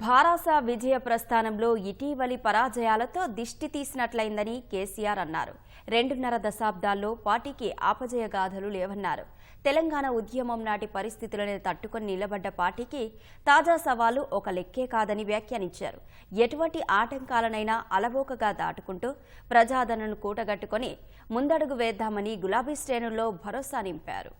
భారాస విజయ ప్రస్థానంలో ఇటీవలి పరాజయాలతో దిష్టి తీసినట్లయిందని కేసీఆర్ అన్నారు. రెండున్నర దశాబ్దాల్లో పార్టీకి ఆపజయ గాథలు లేవన్నారు. తెలంగాణ ఉద్యమం నాటి పరిస్థితులను తట్టుకొని నిలబడ్డ పార్టీకి తాజా సవాలు ఒక లెక్కే కాదని వ్యాఖ్యానించారు. ఎటువంటి ఆటంకాలనైనా అలవోకగా దాటుకుంటూ ప్రజాదరణను కూటగట్టుకొని ముందడుగు వేద్దామని గులాబీ శ్రేణుల్లో భరోసా నింపారు.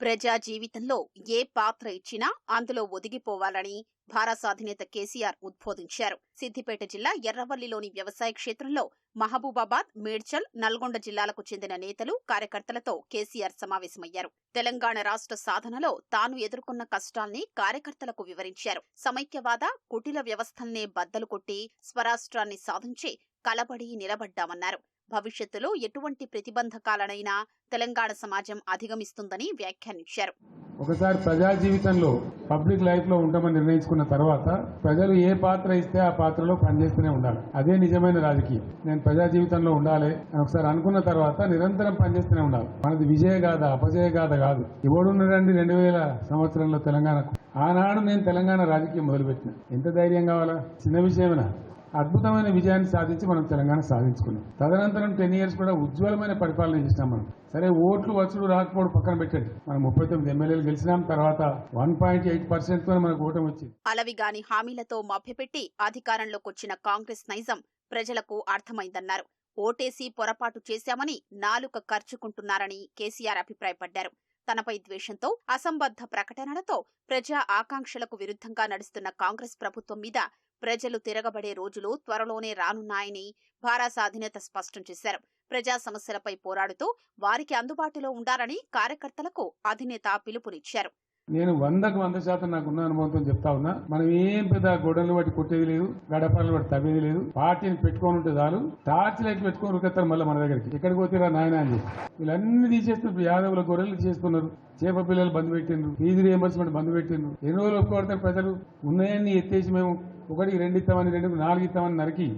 ప్రజా జీవితంలో ఏ పాత్ర ఇచ్చినా అందులో ఒదిగిపోవాలని భారత అధినేత కేసీఆర్ ఉద్బోధించారు. సిద్దిపేట జిల్లా ఎర్రవల్లిలోని వ్యవసాయ క్షేత్రంలో మహబూబాబాద్ మేడ్చల్ నల్గొండ జిల్లాలకు చెందిన నేతలు కార్యకర్తలతో కేసీఆర్ సమావేశమయ్యారు. తెలంగాణ రాష్ట్ర సాధనలో తాను ఎదుర్కొన్న కష్టాల్ని కార్యకర్తలకు వివరించారు. సమైక్యవాద కుటిల వ్యవస్థల్నే బద్దలు కొట్టి స్వరాష్ట్రాన్ని సాధించి కలబడి నిలబడ్డామన్నారు. భవిష్యత్తులో ఎటువంటి ప్రతిబంధకాలనైనా తెలంగాణ సమాజం అధిగమిస్తుందని వ్యాఖ్యానించారు. ఒకసారి ప్రజా జీవితంలో పబ్లిక్ లైఫ్లో ఉంటామని నిర్ణయించుకున్న తర్వాత ప్రజలు ఏ పాత్ర ఇస్తే ఆ పాత్రలో పనిచేస్తూనే ఉండాలి. అదే నిజమైన రాజకీయం. నేను ప్రజా జీవితంలో ఉండాలి అని ఒకసారి అనుకున్న తర్వాత నిరంతరం పనిచేస్తూనే ఉండాలి. మనది విజయ గాథ అపజయ గాథ కాదు. ఇవ్వడున్నదండి రెండు వేల సంవత్సరంలో తెలంగాణకు. ఆనాడు నేను తెలంగాణ రాజకీయం మొదలుపెట్టిన. ఎంత ధైర్యం కావాలా? చిన్న విషయమేనా? అద్భుతమైన విజయాన్ని సాధించి మనం తెలంగాణ సాధించుకున్నాం. తదనంతరం టెన్ ఇయర్స్ కూడా ఉజ్వలమైన పరిపాలన చేసినాం మనం. సరే ఓట్లు వచ్చుడు రాకపోవడం పక్కన పెట్టండి. మనం ముప్పై తొమ్మిది ఎమ్మెల్యేలు గెలిచినాం తర్వాత వన్ పాయింట్ ఎయిట్ పర్సెంట్తో మనకు ఓటమి వచ్చింది. అలవిగాని హామీలతో మభ్యపెట్టి అధికారంలోకి వచ్చిన కాంగ్రెస్ నైజం ప్రజలకు అర్థమైందన్నారు. ఓటేసి పొరపాటు చేశామని నాలుక ఖర్చుకుంటున్నారని కేసీఆర్ అభిప్రాయపడ్డారు. తనపై ద్వేషంతో అసంబద్ధ ప్రకటనలతో ప్రజా ఆకాంక్షలకు విరుద్ధంగా నడుస్తున్న కాంగ్రెస్ ప్రభుత్వం మీద ప్రజలు తిరగబడే రోజులు త్వరలోనే రానున్నాయని భారాస అధినేత స్పష్టం చేశారు. ప్రజా సమస్యలపై పోరాడుతూ వారికి అందుబాటులో ఉండాలని కార్యకర్తలకు అధినేత పిలుపునిచ్చారు. నేను వందకు వంద శాతం నాకున్న అనుభవంతో చెప్తా ఉన్నా మనం ఏం పెద్ద గొడవలు బట్టి కొట్టేది లేదు గడపలు బట్టి తవ్వేది లేదు పార్టీని పెట్టుకొని ఉంటే చాలు టార్చ్ లైట్ పెట్టుకొని ఉరికెత్తారు మళ్ళీ మన దగ్గరికి. ఎక్కడికి పోతేరా నాయన అని చెప్పి. వీళ్ళన్ని తీసేస్తున్నారు. యాదవుల గొర్రెలు చేస్తున్నారు. చేప పిల్లలు బంద్ పెట్టిండ్రు. ఫీజు రియంబర్స్మెంట్ బంద్ పెట్టిండ్రు. ఎన్ని రోజులు ఒప్పుకోడతారు ప్రజలు? ఉన్నాయని ఎత్తేసి మేము ఒకటికి రెండు ఇస్తామని రెండు నాలుగు ఇస్తామని నరికి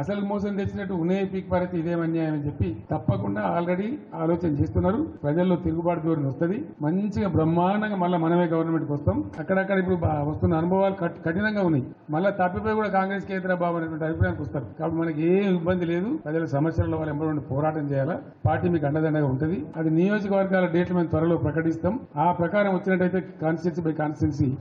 అసలు మోసం తెచ్చినట్టు ఉన్నాయి పీక్ పరిస్థితి ఇదేం అన్యాయం అని చెప్పి తప్పకుండా ఆల్రెడీ ఆలోచన చేస్తున్నారు. ప్రజల్లో తిరుగుబాటు ధోరణి వస్తుంది. మంచిగా బ్రహ్మాండంగా మళ్ళీ మనమే గవర్నమెంట్కి వస్తాం. అక్కడక్కడ ఇప్పుడు వస్తున్న అనుభవాలు కఠినంగా ఉన్నాయి. మళ్ళీ తప్పిపోయి కూడా కాంగ్రెస్ కేంద్ర బాబు అనేటువంటి అభిప్రాయానికి వస్తారు. కాబట్టి మనకి ఏ ఇబ్బంది లేదు. ప్రజల సమస్యల వల్ల ఎంబడి పోరాటం చేయాలా? పార్టీ మీకు అండదండగా ఉంటుంది. అది నియోజకవర్గాల డేట్లు మేము త్వరలో ప్రకటిస్తాం. ఆ ప్రకారం వచ్చినట్టయితే కాన్స్టిట్యూన్సీ బై కాన్స్టిట్యూన్సీ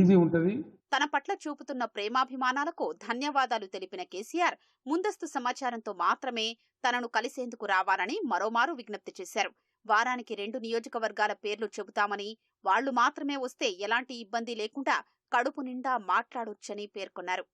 ఈజీ ఉంటుంది. తన పట్ల చూపుతున్న ప్రేమాభిమానాలకు ధన్యవాదాలు తెలిపిన కేసీఆర్ ముందస్తు సమాచారంతో మాత్రమే తనను కలిసేందుకు రావాలని మరోమారు విజ్ఞప్తి చేశారు. వారానికి రెండు నియోజకవర్గాల పేర్లు చెబుతామని వాళ్ళు మాత్రమే వస్తే ఎలాంటి ఇబ్బంది లేకుండా కడుపు నిండా మాట్లాడొచ్చని పేర్కొన్నారు.